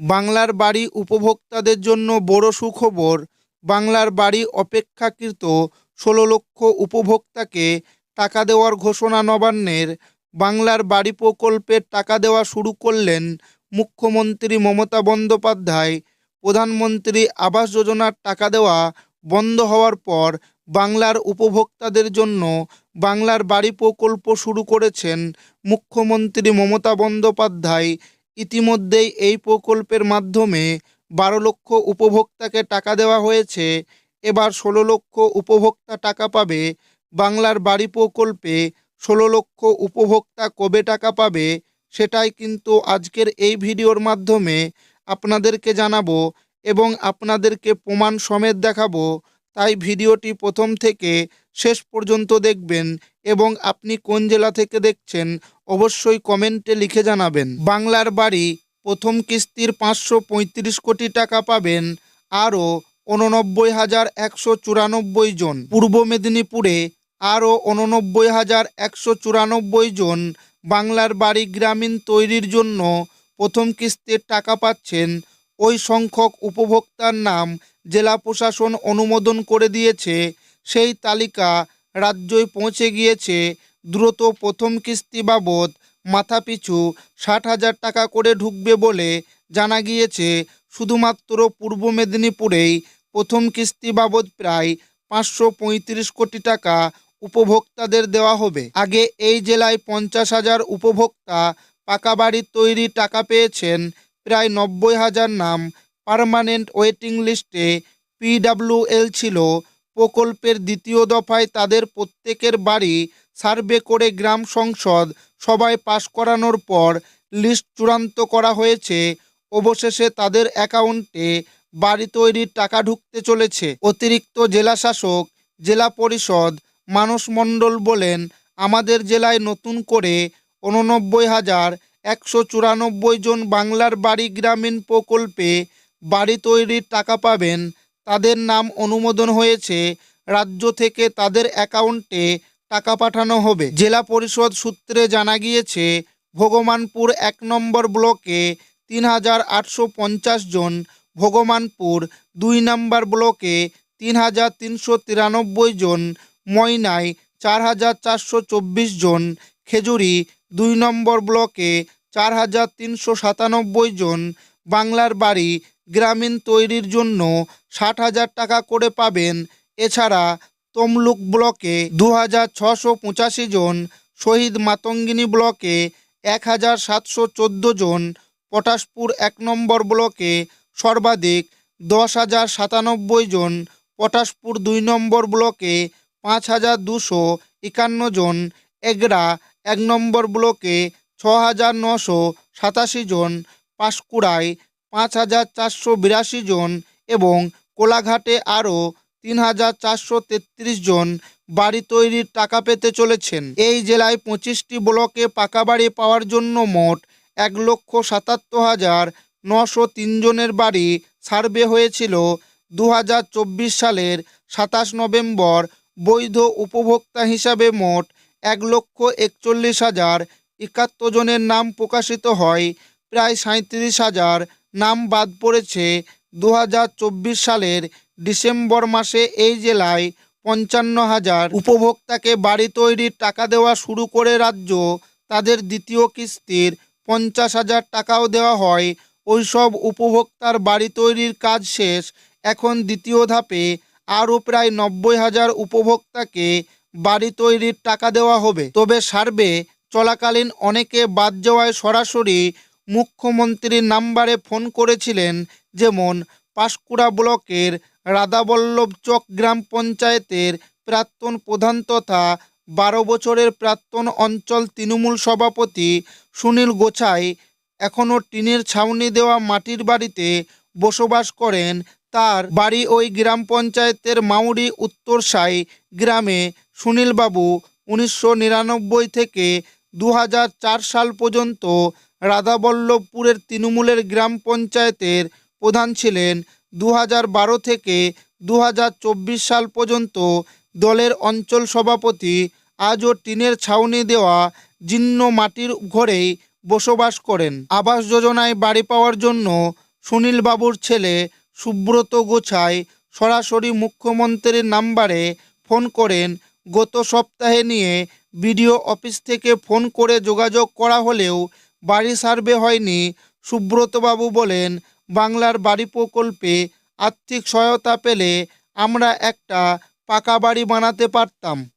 বাংলার বাড়ি উপভোক্তাদের জন্য বড় সুখবর, বাংলার বাড়ি অপেক্ষাকৃত ষোলো লক্ষ উপভোক্তাকে টাকা দেওয়ার ঘোষণা নবান্নের, বাংলার বাড়ি প্রকল্পের টাকা দেওয়া শুরু করলেন মুখ্যমন্ত্রী মমতা বন্দ্যোপাধ্যায়। প্রধানমন্ত্রী আবাস যোজনার টাকা দেওয়া বন্ধ হওয়ার পর বাংলার উপভোক্তাদের জন্য বাংলার বাড়ি প্রকল্প শুরু করেছেন মুখ্যমন্ত্রী মমতা বন্দ্যোপাধ্যায়। ইতিমধ্যেই এই প্রকল্পের মাধ্যমে বারো লক্ষ উপভোক্তাকে টাকা দেওয়া হয়েছে। এবার ষোলো লক্ষ উপভোক্তা টাকা পাবে। বাংলার বাড়ি প্রকল্পে ষোলো লক্ষ উপভোক্তা কবে টাকা পাবে সেটাই কিন্তু আজকের এই ভিডিওর মাধ্যমে আপনাদেরকে জানাব এবং আপনাদেরকে প্রমাণ সমেত দেখাবো। তাই ভিডিওটি প্রথম থেকে শেষ পর্যন্ত দেখবেন এবং আপনি কোন জেলা থেকে দেখছেন অবশ্যই কমেন্টে লিখে জানাবেন। বাংলার বাড়ি প্রথম কিস্তির পাঁচশো পঁয়ত্রিশ কোটি টাকা পাবেন আরও উননব্বই হাজার একশো চুরানব্বই জন। পূর্ব মেদিনীপুরে আরও উননব্বই হাজার একশো চুরানব্বই জন বাংলার বাড়ি গ্রামীণ তৈরির জন্য প্রথম কিস্তির টাকা পাচ্ছেন। ওই সংখ্যক উপভোক্তার নাম জেলা প্রশাসন অনুমোদন করে দিয়েছে, সেই তালিকা রাজ্যই পৌঁছে গিয়েছে। দ্রুত প্রথম কিস্তি বাবদ মাথাপিছু ষাট হাজার টাকা করে ঢুকবে বলে জানা গিয়েছে। শুধুমাত্র পূর্ব মেদিনীপুরেই প্রথম কিস্তি বাবদ প্রায় পাঁচশো পঁয়ত্রিশ কোটি টাকা উপভোক্তাদের দেওয়া হবে। আগে এই জেলায় পঞ্চাশ হাজার উপভোক্তা পাকা বাড়ি তৈরি টাকা পেয়েছেন, প্রায় নব্বই হাজার নাম পার্মানেন্ট ওয়েটিং লিস্টে পিডাব্লিউএল ছিল। প্রকল্পের দ্বিতীয় দফায় তাদের প্রত্যেকের বাড়ি সার্ভে করে গ্রাম সংসদ সবাই পাশ করানোর পর লিস্ট চূড়ান্ত করা হয়েছে। অবশেষে তাদের অ্যাকাউন্টে বাড়ি তৈরির টাকা ঢুকতে চলেছে। অতিরিক্ত জেলাশাসক জেলা পরিষদ মানস মণ্ডল বলেন, আমাদের জেলায় নতুন করে উননব্বই হাজার একশো চুরানব্বই জন বাংলার বাড়ি গ্রামীণ প্রকল্পে বাড়ি তৈরির টাকা পাবেন। তাদের নাম অনুমোদন হয়েছে। রাজ্য থেকে তাদের অ্যাকাউন্টে টাকা পাঠানো হবে। জেলা পরিষদ সূত্রে জানা গিয়েছে, ভগবানপুর এক নম্বর ব্লকে তিন হাজার আটশো পঞ্চাশ জন, ভগবানপুর দুই নম্বর ব্লকে তিন হাজার তিনশো তিরানব্বই জন ময়নায় চার হাজার চারশো চব্বিশ জন, খেজুরি দুই নম্বর ব্লকে চার হাজার তিনশো সাতানব্বই জন, বাংলার বাড়ি গ্রামীণ তৈরির জন্য ষাট হাজার টাকা করে পাবেন। এছাড়া তমলুক ব্লকে দু হাজার ছশো পঁচাশি জন, শহীদ মাতঙ্গিনী ব্লকে এক হাজার সাতশো চোদ্দ জন, পটাশপুর এক নম্বর ব্লকে সর্বাধিক দশ হাজার সাতানব্বই জন, পটাশপুর দুই নম্বর ব্লকে পাঁচ হাজার দুশো একান্ন জন, এগরা এক নম্বর ব্লকে ছ হাজার নশো সাতাশি জন, পাঁশকুড়ায় পাঁচ হাজার চারশো বিরাশি জন এবং কোলাঘাটে আরও তিন হাজার চারশো তেত্রিশ জন বাড়ি তৈরির টাকা পেতে চলেছেন। এই জেলায় পঁচিশটি ব্লকে পাকা বাড়ি পাওয়ার জন্য মোট এক লক্ষ সাতাত্তর হাজার নশো তিনজনের বাড়ি সার্ভে হয়েছিল দু হাজার চব্বিশ সালের সাতাশ নভেম্বর। বৈধ উপভোক্তা হিসাবে মোট এক লক্ষ একচল্লিশ হাজার একাত্তর জনের নাম প্রকাশিত হয়। প্রায় সাঁত্রিশ হাজার নাম বাদ পড়েছে দু হাজার চব্বিশ সালের ডিসেম্বর মাসে এই জেলায় পঞ্চান্ন হাজার উপভোক্তাকে বাড়ি তৈরির টাকা দেওয়া শুরু করে রাজ্য। তাদের দ্বিতীয় কিস্তির পঞ্চাশ হাজার টাকাও দেওয়া হয়। ওইসব উপভোক্তার বাড়ি তৈরির কাজ শেষ। এখন দ্বিতীয় ধাপে আরও প্রায় নব্বই হাজার উপভোক্তাকে বাড়ি তৈরির টাকা দেওয়া হবে। তবে সার্ভে চলাকালীন অনেকে বাদ যাওয়ায় সরাসরি মুখ্যমন্ত্রীর নাম্বারে ফোন করেছিলেন যেমন পাঁশকুড়া ব্লকের রাধাবল্লভ চক গ্রাম পঞ্চায়েতের প্রাক্তন প্রধান তথা বারো বছরের প্রাক্তন অঞ্চল তৃণমূল সভাপতি সুনীল গোছাই এখনও টিনের ছাউনি দেওয়া মাটির বাড়িতে বসবাস করেন। তার বাড়ি ওই গ্রাম পঞ্চায়েতের মাউরি উত্তরসাই গ্রামে। সুনীলবাবু উনিশশো নিরানব্বই থেকে দু সাল পর্যন্ত রাধাবল্লভপুরের তৃণমূলের গ্রাম পঞ্চায়েতের প্রধান ছিলেন দু থেকে দু হাজার চব্বিশ সাল পর্যন্ত দলের অঞ্চল সভাপতি, আজও টিনের ছাউনি দেওয়া জীর্ণ মাটির ঘরেই বসবাস করেন। আবাস যোজনায় বাড়ি পাওয়ার জন্য সুনীলবাবুর ছেলে সুব্রত গোছাই সরাসরি মুখ্যমন্ত্রীর নাম্বারে ফোন করেন। গত সপ্তাহে নিয়ে বিডিও অফিস থেকে ফোন করে যোগাযোগ করা হলেও বাড়ি সার্ভে হয়নি, সুব্রতবাবু বলেন, বাংলার বাড়ি প্রকল্পে আর্থিক সহায়তা পেলে আমরা একটা পাকা বাড়ি বানাতে পারতাম।